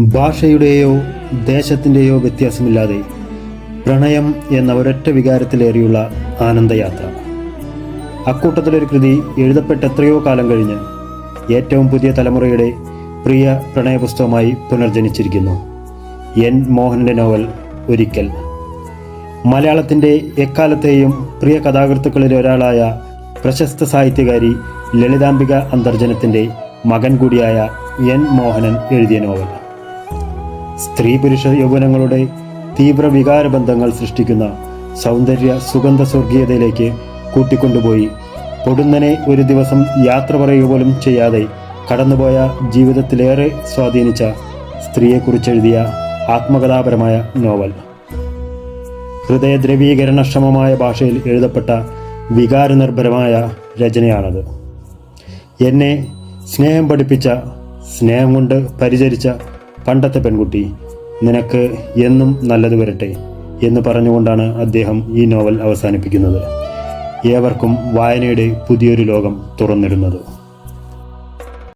ഭാഷയുടെയോ ദേശത്തിന്റെയോ വ്യത്യാസമില്ലാതെ പ്രണയം എന്ന ഒരൊറ്റ വികാരത്തിലേറിയുള്ള ആനന്ദയാത്ര. അക്കൂട്ടത്തിലൊരു കൃതി എഴുതപ്പെട്ട എത്രയോ കാലം കഴിഞ്ഞ് ഏറ്റവും പുതിയ തലമുറയുടെ പ്രിയ പ്രണയപുസ്തകമായി പുനർജനിച്ചിരിക്കുന്നു. എൻ. മോഹന്റെ നോവൽ ഒരിക്കൽ. മലയാളത്തിന്റെ എക്കാലത്തെയും പ്രിയ കഥാകൃത്തുക്കളിൽ ഒരാളായ പ്രശസ്ത സാഹിത്യകാരി ലളിതാംബിക അന്തർജനത്തിന്റെ മകൻ കൂടിയായ എൻ. മോഹനൻ എഴുതിയ നോവൽ. സ്ത്രീ പുരുഷ യൗവനങ്ങളുടെ തീവ്ര വികാരബന്ധങ്ങൾ സൃഷ്ടിക്കുന്ന സൗന്ദര്യ സുഗന്ധ സ്വർഗീയതയിലേക്ക് കൂട്ടിക്കൊണ്ടുപോയി. പൊടുന്നനെ ഒരു ദിവസം യാത്ര പറയുക പോലും ചെയ്യാതെ കടന്നുപോയ ജീവിതത്തിലേറെ സ്വാധീനിച്ച സ്ത്രീയെക്കുറിച്ചെഴുതിയ ആത്മകഥാപരമായ നോവൽ. ഹൃദയദ്രവീകരണക്ഷമമായ ഭാഷയിൽ എഴുതപ്പെട്ട വികാരനിർഭരമായ രചനയാണത്. എന്നെ സ്നേഹം പഠിപ്പിച്ച സ്നേഹം കൊണ്ട് പരിചരിച്ച പണ്ടത്തെ പെൺകുട്ടി നിനക്ക് എന്നും നല്ലത് വരട്ടെ എന്ന് പറഞ്ഞുകൊണ്ടാണ് അദ്ദേഹം ഈ നോവൽ അവസാനിപ്പിക്കുന്നത്. ഏവർക്കും വായനയുടെ പുതിയൊരു ലോകം തുറന്നിടുന്നത്.